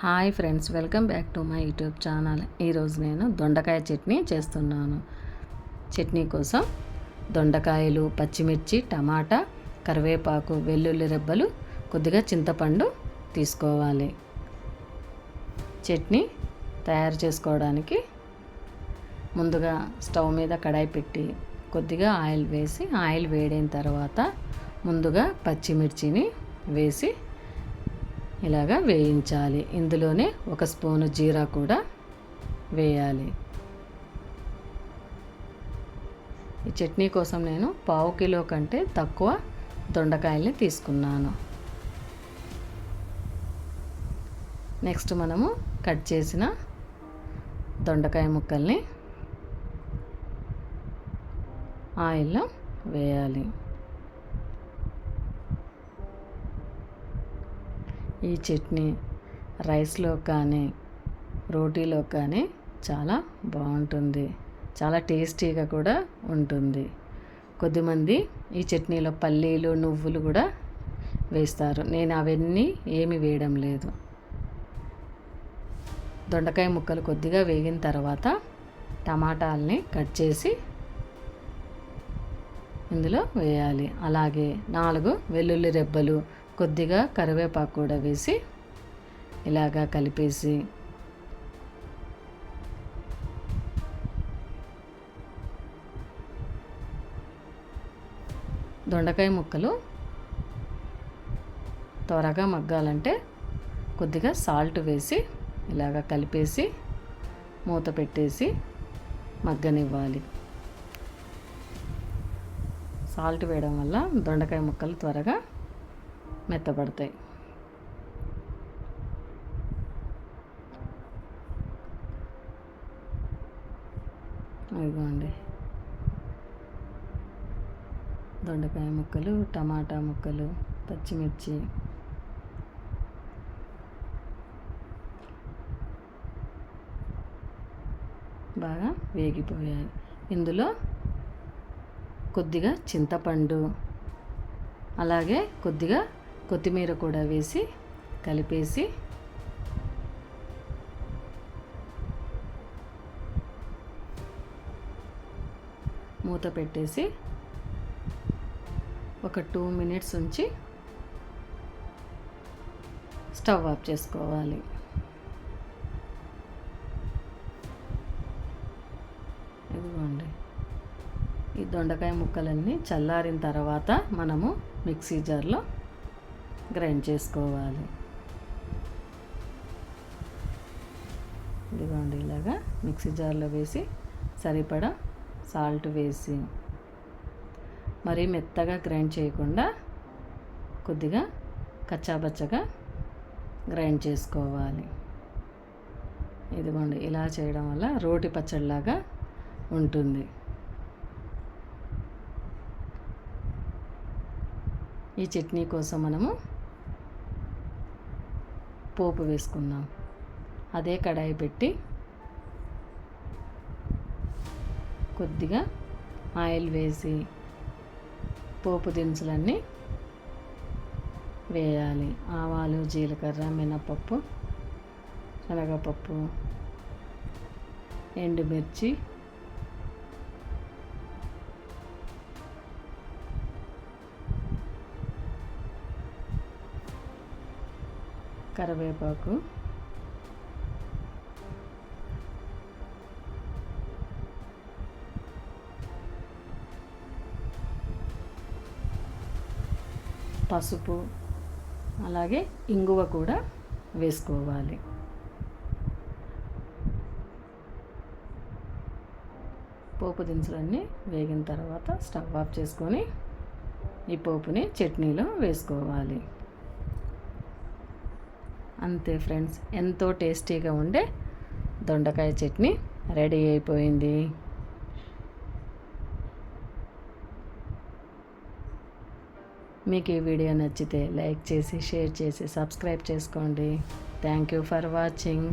Hi friends welcome back to my YouTube channel. ఈరోజు నేను దొండకాయ చట్నీ చేస్తున్నాను. చట్నీ కోసం దొండకాయలు పచ్చిమిర్చి టమాటా కరివేపాకు వెల్లుల్లి రెబ్బలు కొద్దిగా చింతపండు తీసుకోవాలి. చట్నీ తయారు చేసుకోవడానికి ముందుగా స్టవ్ మీద కడాయి పెట్టి కొద్దిగా ఆయిల్ వేసి ఆయిల్ వేడైన తర్వాత ముందుగా పచ్చిమిర్చిని వేసి ఇలాగా వేయించాలి. ఇందులోనే ఒక స్పూను జీరా కూడా వేయాలి. ఈ చట్నీ కోసం నేను పావు కిలో కంటే తక్కువ దొండకాయల్ని తీసుకున్నాను. నెక్స్ట్ మనము కట్ చేసిన దొండకాయ ముక్కల్ని ఆయిల్లో వేయాలి. ఈ చట్నీ రైస్లో కానీ రోటీలో కానీ చాలా బాగుంటుంది. చాలా టేస్టీగా కూడా ఉంటుంది. కొద్దిమంది ఈ చట్నీలో పల్లీలు నువ్వులు కూడా వేస్తారు. నేను అవన్నీ ఏమి వేయడం లేదు. దొండకాయ ముక్కలు కొద్దిగా వేగిన తర్వాత టమాటాలని కట్ చేసి ఇందులో వేయాలి. అలాగే నాలుగు వెల్లుల్లి రెబ్బలు కొద్దిగా కరివేపాకు కూడా వేసి ఇలాగా కలిపేసి దొండకాయ ముక్కలు త్వరగా మగ్గాలంటే కొద్దిగా సాల్ట్ వేసి ఇలాగ కలిపేసి మూత పెట్టేసి మగ్గనివ్వాలి. సాల్ట్ వేయడం వల్ల దొండకాయ ముక్కలు త్వరగా మెత్తబడతాయి. ఇదిగోండి. దొండకాయ ముక్కలు టమాటా ముక్కలు పచ్చిమిర్చి. బాగా వేగిపోయాయి. ఇందులో కొద్దిగా చింతపండు అలాగే కొద్దిగా కొత్తిమీర కూడా వేసి కలిపేసి మూత పెట్టేసి ఒక టూ మినిట్స్ ఉంచి స్టవ్ ఆఫ్ చేసుకోవాలి. ఇదిగోండి. ఈ దొండకాయ ముక్కలన్నీ చల్లారిన తర్వాత మనము మిక్సీ జార్లో గ్రైండ్ చేసుకోవాలి. ఇదిగోండి ఇలాగా మిక్సీ జార్లో వేసి సరిపడా సాల్ట్ వేసి మరీ మెత్తగా గ్రైండ్ చేయకుండా కొద్దిగా కచ్చాబచ్చగా గ్రైండ్ చేసుకోవాలి. ఇదిగోండి ఇలా చేయడం వల్ల రోటి పచ్చడిలాగా ఉంటుంది. ఈ చట్నీ కోసం మనము పోపు వేసుకుందాం. అదే కడాయి పెట్టి కొద్దిగా ఆయిల్ వేసి పోపు దినుసులన్నీ వేయాలి. ఆవాలు జీలకర్ర మినపప్పు శనగపప్పు ఎండుమిర్చి కరివేపాకు. పసుపు అలాగే ఇంగువ కూడా వేసుకోవాలి. పోపు దినుసులన్నీ వేగిన తర్వాత స్టవ్ ఆఫ్ చేసుకొని ఈ పోపుని చట్నీలో వేసుకోవాలి. అంతే ఫ్రెండ్స్ ఎంతో టేస్టీగా ఉండే దొండకాయ చట్నీ రెడీ అయిపోయింది. మీకు ఈ వీడియో నచ్చితే లైక్ చేసి షేర్ చేసి సబ్స్క్రైబ్ చేసుకోండి. Thank you for watching.